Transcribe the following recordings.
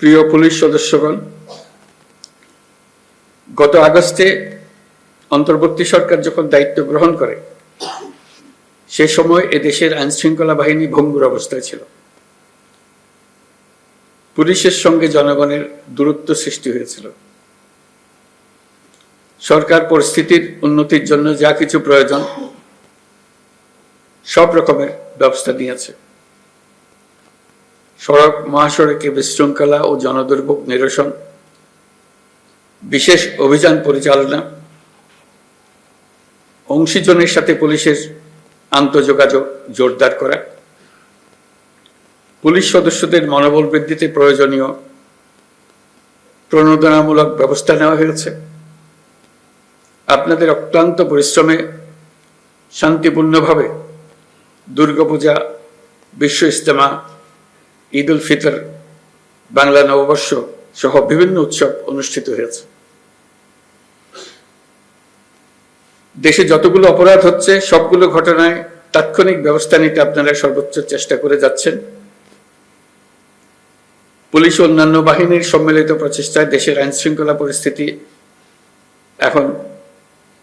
প্রিয় পুলিশ সদস্যগণ, গত আগস্টে অন্তর্বর্তী সরকার যখন দায়িত্ব গ্রহণ করে, সে সময় এদেশের আইন শৃঙ্খলা বাহিনী ভঙ্গুর অবস্থায় ছিল। পুলিশের সঙ্গে জনগণের দূরত্ব সৃষ্টি হয়েছিল। সরকার পরিস্থিতির উন্নতির জন্য যা কিছু প্রয়োজন, সব রকমের ব্যবস্থা নিয়েছে। সড়ক মহাসড়কে বিশৃঙ্খলা ও জনদুর্ভোগ নিরসন, বিশেষ অভিযান পরিচালনা, অংশীজনের সাথে পুলিশের আন্তঃযোগাযোগ জোরদার করা, পুলিশ সদস্যদের মনোবল বৃদ্ধিতে প্রয়োজনীয় প্রণোদনামূলক ব্যবস্থা নেওয়া হয়েছে। আপনাদের অক্লান্ত পরিশ্রমে শান্তিপূর্ণভাবে দুর্গাপূজা, বিশ্ব ইস্তেমা ঈদ উল ফিতর, বাংলা নববর্ষ সহ বিভিন্ন উৎসব অনুষ্ঠিত হয়েছে। দেশে যতগুলো অপরাধ হচ্ছে, সবগুলো ঘটনায় তাৎক্ষণিক ব্যবস্থা নিতে আপনারা সর্বোচ্চ চেষ্টা করে যাচ্ছেন। পুলিশ অন্যান্য বাহিনীর সম্মিলিত প্রচেষ্টায় দেশের আইন শৃঙ্খলা পরিস্থিতি এখন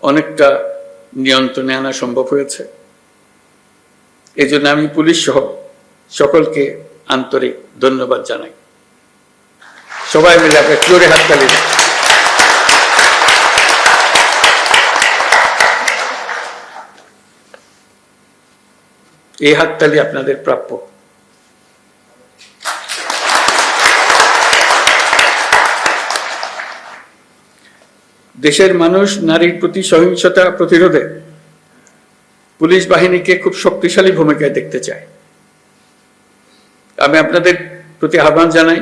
অনেকটা নিয়ন্ত্রণে আনা সম্ভব হয়েছে। এই জন্য আমি পুলিশ সহ সকলকে আন্তরিক ধন্যবাদ জানাই। সবাই মিলে আপনার জোরে হাততালি। এই হাততালি আপনাদের প্রাপ্য। দেশের মানুষ নারীর প্রতি সহিংসতা প্রতিরোধে পুলিশ বাহিনীকে খুব শক্তিশালী ভূমিকায় দেখতে চায়। আমি আপনাদের প্রতি আহ্বান জানাই,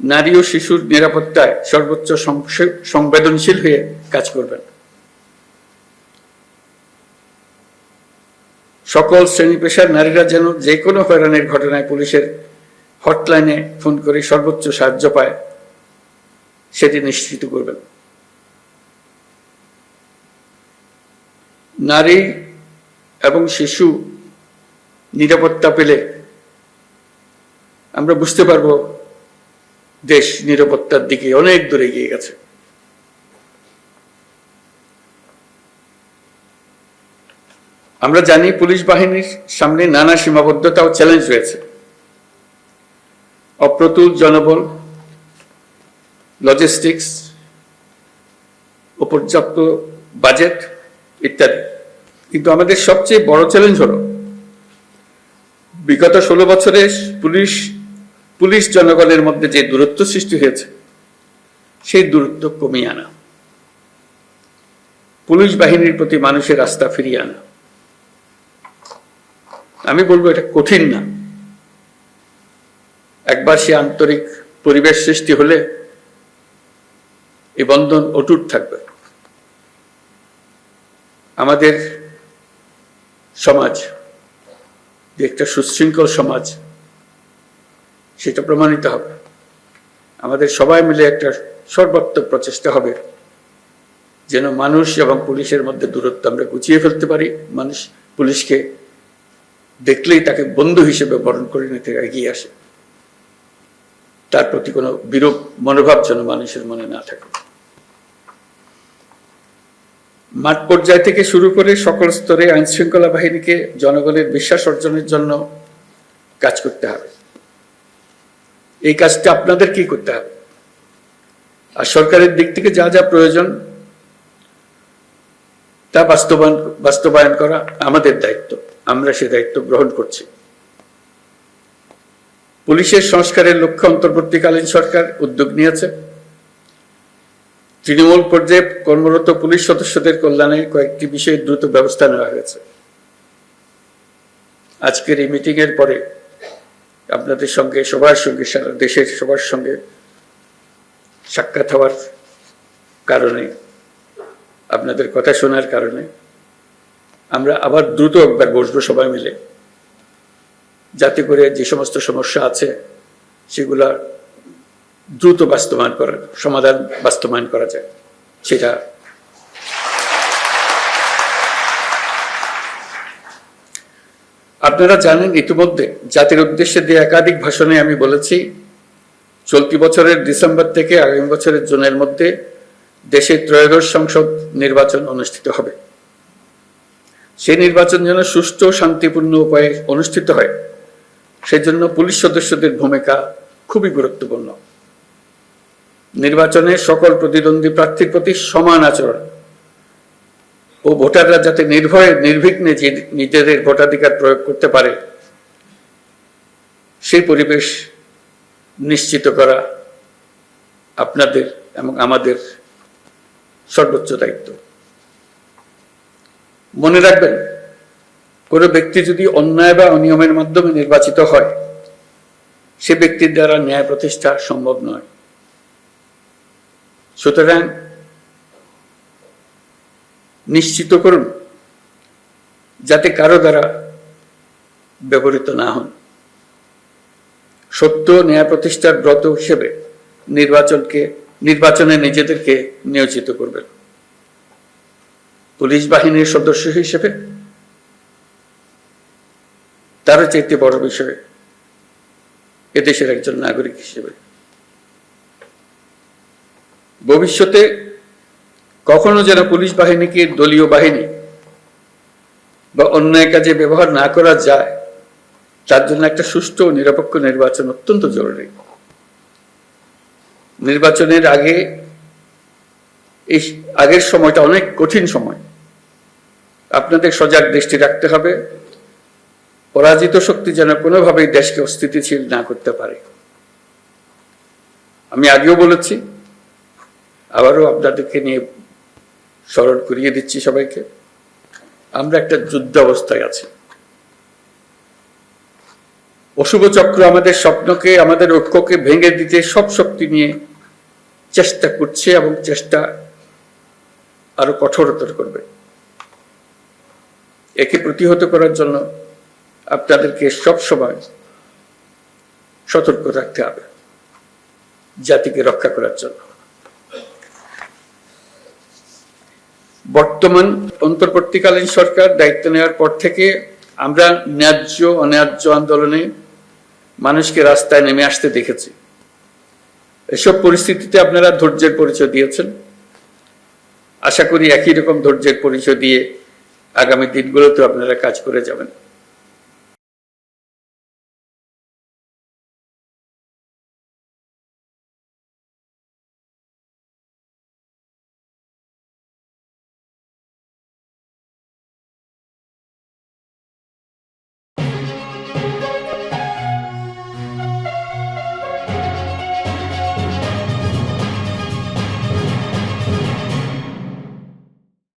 নারী ও শিশুর নিরাপত্তায় সর্বোচ্চ সংবেদনশীল হয়ে কাজ করবেন। সকল শ্রেণি পেশার নারীরা যেন যে কোনো হয়রানির ঘটনায় পুলিশের হটলাইনে ফোন করে সর্বোচ্চ সাহায্য পায়, সেটি নিশ্চিত করবেন। নারী এবং শিশু নিরাপত্তা পেলে আমরা বুঝতে পারব দেশ নিরাপত্তার দিকে অনেক দূরে এগিয়ে গেছে। আমরা জানি পুলিশ বাহিনীর সামনে নানা সীমাবদ্ধতা ও চ্যালেঞ্জ রয়েছে। অপ্রতুল জনবল লজিস্টিক্স ও পর্যাপ্ত বাজেট ইত্যাদি। কিন্তু আমাদের সবচেয়ে বড় চ্যালেঞ্জ হলো, বিগত ষোলো বছরে পুলিশ পুলিশ জনগণের মধ্যে যে দূরত্ব সৃষ্টি হয়েছে, সেই দূরত্ব কমিয়ে আনা। পুলিশ বাহিনীর প্রতি মানুষের আস্থা ফিরিয়ে আনা। আমি বলব এটা কঠিন না। একবার সে আন্তরিক পরিবেশ সৃষ্টি হলে এই বন্ধন অটুট থাকবে। আমাদের সমাজ, যে একটা সুশৃঙ্খল সমাজ সেটা প্রমাণিত হবে। আমাদের সবাই মিলে একটা সর্বাত্মক প্রচেষ্টা হবে যেন মানুষ এবং পুলিশের মধ্যে দূরত্ব আমরা গুছিয়ে ফেলতে পারি। মানুষ পুলিশকে দেখলেই তাকে বন্ধু হিসেবে বরণ করে নিতে এগিয়ে আসে। তার প্রতি কোনো বিরূপ মনোভাব যেন মানুষের মনে না থাকে। মাঠ পর্যায় থেকে শুরু করে সকল স্তরে আইনশৃঙ্খলা বাহিনীকে জনগণের বিশ্বাস অর্জনের জন্য কাজ করতে হবে। এই কাজটা আপনাদের কি করতে হবে? আর সরকারের দিক থেকে যা যা প্রয়োজন, তা বাস্তবায়ন বাস্তবায়ন করা আমাদের দায়িত্ব। আমরা সে দায়িত্ব গ্রহণ করছি। পুলিশের সংস্কারের লক্ষ্যে অন্তর্বর্তীকালীন সরকার উদ্যোগ নিয়েছে। তৃণমূল পর্যায়ে কর্মরত পুলিশ সদস্যদের কল্যাণে কয়েকটি বিষয়ে দ্রুত ব্যবস্থা নেওয়া হয়েছে। আজকের এই মিটিং এর পরে আপনাদের সঙ্গে, সবার সঙ্গে, সারা দেশের সবার সঙ্গে সাক্ষাৎ হওয়ার কারণে, আপনাদের কথা শোনার কারণে আমরা আবার দ্রুত একবার বসবো সবাই মিলে। যাতে করে যে সমস্ত সমস্যা আছে, সেগুলা দ্রুত বাস্তবায়ন করার, সমাধান বাস্তবায়ন করা যায়, সেটা আপনারা জানেন ইতিমধ্যে জাতির উদ্দেশ্যে দিয়ে একাধিক ভাষণে আমি বলেছি, চলতি বছরের ডিসেম্বর থেকে আগামী বছরের জুনের মধ্যে দেশে ত্রয়োদশ সংসদ নির্বাচন অনুষ্ঠিত হবে। সেই নির্বাচন যেন সুষ্ঠু, শান্তিপূর্ণ উপায়ে অনুষ্ঠিত হয়, সেজন্য পুলিশ সদস্যদের ভূমিকা খুবই গুরুত্বপূর্ণ। নির্বাচনে সকল প্রতিদ্বন্দ্বী প্রার্থীর প্রতি সমান আচরণ ও ভোটাররা যাতে নির্ভয়ে, নির্বিঘ্নে নিজেদের ভোটাধিকার প্রয়োগ করতে পারে, সেই পরিবেশ নিশ্চিত করা আপনাদের এবং আমাদের সর্বোচ্চ দায়িত্ব। মনে রাখবেন, কোনো ব্যক্তি যদি অন্যায় বা অনিয়মের মাধ্যমে নির্বাচিত হয়, সে ব্যক্তির দ্বারা ন্যায় প্রতিষ্ঠা সম্ভব নয়। সুতরাং নিশ্চিত করুন যাতে কারও দ্বারা ব্যবহৃত না হন। সত্য ন্যায় প্রতিষ্ঠার ব্রত হিসেবে নির্বাচনকে, নির্বাচনে নিজেদেরকে নিয়োজিত করবেন। পুলিশ বাহিনীর সদস্য হিসেবে তারও চাইতে বড় বিষয় এদেশের একজন নাগরিক হিসেবে। ভবিষ্যতে কখনো যেন পুলিশ বাহিনীকে দলীয় বাহিনী বা অন্যায় কাজে ব্যবহার না করা যায়, তার জন্য একটা সুষ্ঠু ও নিরপেক্ষ নির্বাচন অত্যন্ত জরুরি। নির্বাচনের আগে এই আগের সময়টা অনেক কঠিন সময়। আপনাদের সজাগ দৃষ্টি রাখতে হবে। পরাজিত শক্তি যেন কোনোভাবেই দেশকে অস্থিতিশীল না করতে পারে। আমি আগেও বলেছি, আবারও আপনাদেরকে নিয়ে স্মরণ করিয়ে দিচ্ছি সবাইকে। আমরা একটা যুদ্ধ অবস্থায় আছি। অশুভ চক্র আমাদের স্বপ্নকে, আমাদের ঐক্যকে ভেঙে দিতে সব শক্তি নিয়ে চেষ্টা করছে এবং চেষ্টা আরও কঠোরতর করবে। একে প্রতিহত করার জন্য আপনাদেরকে সব সময় সতর্ক রাখতে হবে, জাতিকে রক্ষা করার জন্য। বর্তমান অন্তর্বর্তীকালীন সরকার দায়িত্ব নেওয়ার পর থেকে আমরা ন্যায্য অন্যায্য আন্দোলনে মানুষকে রাস্তায় নেমে আসতে দেখেছি। এসব পরিস্থিতিতে আপনারা ধৈর্যের পরিচয় দিয়েছেন। আশা করি একই রকম ধৈর্যের পরিচয় দিয়ে আগামী দিনগুলোতে আপনারা কাজ করে যাবেন।